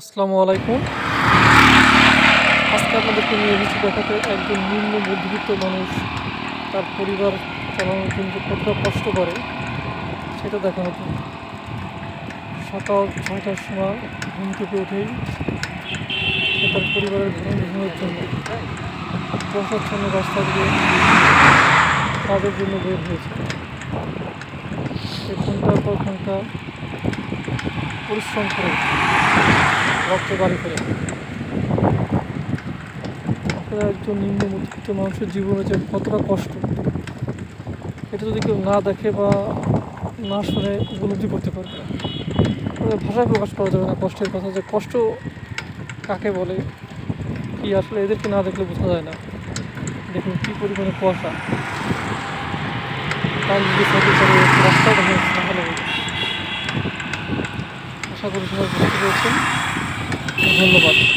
আসসালামু আলাইকুম। আজকে আপনাদেরকে নিয়ে এসেছি দেখাতে একজন নিম্ন মধ্যবিত্ত মানুষ, তার পরিবার চালানোর জন্য কতটা কষ্ট করে, সেটা দেখানো তো সকাল ছয়টার সময় ঘুম থেকে উঠেই সে তার পরিবারের পোষণের জন্য প্রসাচ্ছন্ন রাস্তা দিয়ে কাজের জন্য বের হয়েছে। ঘণ্টার পর ঘণ্টা পরিশ্রম করে। রক্ত বাড়ি আপনারা একজন নিম্ন মধ্যবিত্ত মানুষের জীবনে যে কতটা কষ্ট এটা যদি কেউ না দেখে বা না শুনে উপলব্ধি করতে পারবে না ভাষায় প্রকাশ করা যাবে না কষ্টের কথা যে কষ্ট কাকে বলে কি আসলে এদেরকে না দেখলে বোঝা যায় না। দেখুন কী পরিমাণে কুয়াশা। তার যাচ্ছে, রাস্তাও দেখা। আশা করি সবাই বুঝতে পেরেছেন। ধন্যবাদ।